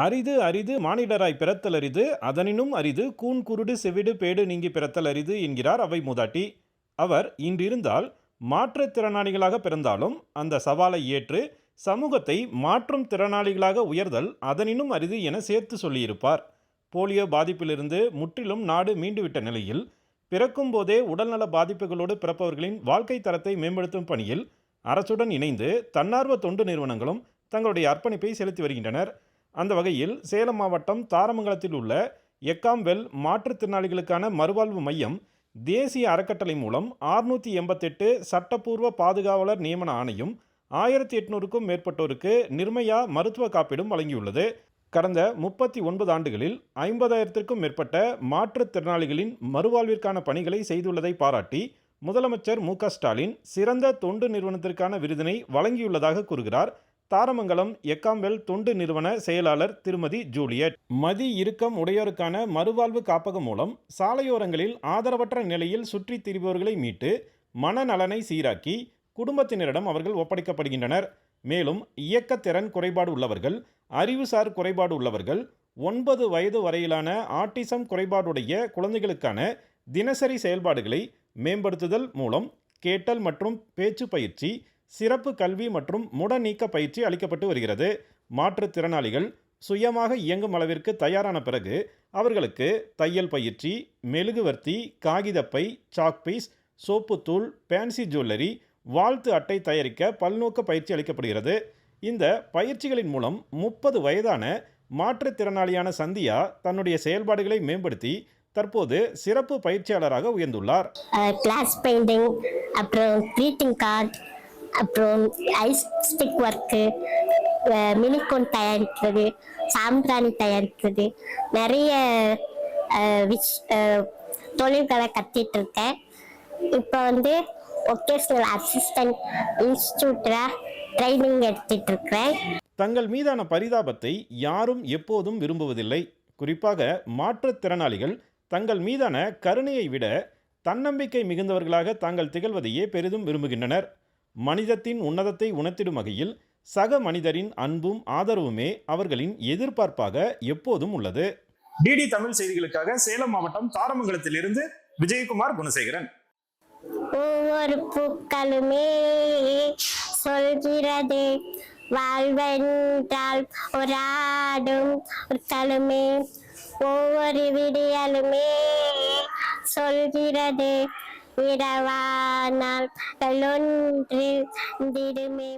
அரிது அரிது மானிடராய் பிறத்தல் அரிது அதனினும் அரிது கூன் குருடு செவிடு பேடு நீங்கி பிறத்தல் அரிது என்கிறார் அவை மூதாட்டி. அவர் இன்றிருந்தால் மாற்றுத்திறனாளிகளாக பிறந்தாலும் அந்த சவாலை ஏற்று சமூகத்தை மாற்றும் திறனாளிகளாக உயர்தல் அதனினும் அரிது என சேர்த்து சொல்லியிருப்பார். போலியோ பாதிப்பிலிருந்து முற்றிலும் நாடு மீண்டுவிட்ட நிலையில் பிறக்கும் போதே உடல்நல பாதிப்புகளோடு பிறப்பவர்களின் வாழ்க்கை தரத்தை மேம்படுத்தும் பணியில் அரசுடன் இணைந்து தன்னார்வ தொண்டு நிறுவனங்களும் தங்களுடைய அர்ப்பணிப்பை செலுத்தி வருகின்றனர். அந்த வகையில் சேலம் மாவட்டம் தாரமங்கலத்தில் உள்ள எக்காம்வெல் மாற்றுத்திறனாளிகளுக்கான மறுவாழ்வு மையம் தேசிய அறக்கட்டளை மூலம் ஆறுநூற்றி எண்பத்தெட்டு சட்டப்பூர்வ பாதுகாவலர் நியமன ஆணையும் ஆயிரத்தி எட்நூறுக்கும் மேற்பட்டோருக்கு நிர்மயா மருத்துவ காப்பீடும் வழங்கியுள்ளது. கடந்த முப்பத்தி ஒன்பது ஆண்டுகளில் ஐம்பதாயிரத்திற்கும் மேற்பட்ட மாற்றுத்திறனாளிகளின் மறுவாழ்விற்கான பணிகளை செய்துள்ளதை பாராட்டி முதலமைச்சர் மு க ஸ்டாலின் சிறந்த தொண்டு நிறுவனத்திற்கான விருதினை வழங்கியுள்ளதாக கூறுகிறார். தாரமங்கலம் எக்காம்வெல் தொண்டு நிறுவன செயலாளர் திருமதி ஜூலியட். மதி இறுக்கம் உடையோருக்கான மறுவாழ்வு காப்பகம் மூலம் சாலையோரங்களில் ஆதரவற்ற நிலையில் சுற்றித் திரிபவர்களை மீட்டு மனநலனை சீராக்கி குடும்பத்தினரிடம் அவர்கள் ஒப்படைக்கப்படுகின்றனர். மேலும் இயக்கத்திறன் குறைபாடு உள்ளவர்கள் அறிவுசார் குறைபாடு உள்ளவர்கள் ஒன்பது வயது வரையிலான ஆட்டிசம் குறைபாடுடைய குழந்தைகளுக்கான தினசரி செயல்பாடுகளை மேம்படுத்துதல் மூலம் கேட்டல் மற்றும் பேச்சு பயிற்சி சிறப்பு கல்வி மற்றும் முடநீக்க பயிற்சி அளிக்கப்பட்டு வருகிறது. மாற்றுத்திறனாளிகள் சுயமாக இயங்கும் அளவிற்கு தயாரான பிறகு அவர்களுக்கு தையல் பயிற்சி மெழுகுவர்த்தி காகிதப்பை சாக்பீஸ் சோப்புத்தூள் பேன்சி ஜுவல்லரி வாழ்த்து அட்டை தயாரிக்க பல்நோக்க பயிற்சி அளிக்கப்படுகிறது. இந்த பயிற்சிகளின் மூலம் முப்பது வயதான மாற்றுத்திறனாளியான சந்தியா தன்னுடைய செயல்பாடுகளை மேம்படுத்தி தற்போது சிறப்பு பயிற்சியாளராக உயர்ந்துள்ளார். கிளாஸ் பெயிண்டிங் அப்புறம் க்ரீட்டிங் கார்டு அப்புறம் ஐஸ் ஸ்டிக் ஒர்க்கு மினிகோன் தயாரிக்கிறது சாம்பிராணி தயாரிக்கிறது நிறைய விஷ் தொழில்களை கத்திட்டு இருக்கேன். இப்போ வந்து ஒகேஷனல் அசிஸ்டன்ட் இன்ஸ்டியூட்டில் ட்ரைனிங் எடுத்துட்டு இருக்கிறேன். தங்கள் மீதான பரிதாபத்தை யாரும் எப்போதும் விரும்புவதில்லை. குறிப்பாக மாற்றுத்திறனாளிகள் தங்கள் மீதான கருணையை விட தன்னம்பிக்கை மிகுந்தவர்களாக தாங்கள் திகழ்வதையே பெரிதும் விரும்புகின்றனர். மனிதத்தின் உன்னதத்தை உணர்த்திடும் வகையில் சக மனிதரின் அன்பும் ஆதரவுமே அவர்களின் எதிர்பார்ப்பாக எப்போதும் உள்ளது. டிடி தமிழ் செய்திகளுக்காக சேலம் மாவட்டம் தாரமங்கலத்திலிருந்து விஜயகுமார் குணசேகரன். ஒவ்வொரு பூக்களுமே சொல்கிறது வாழ்வென்றால் ஒரு ஆடும் ஒவ்வொரு விடியலுமே சொல்கிறது இரவானால் ஒன்று திடுமே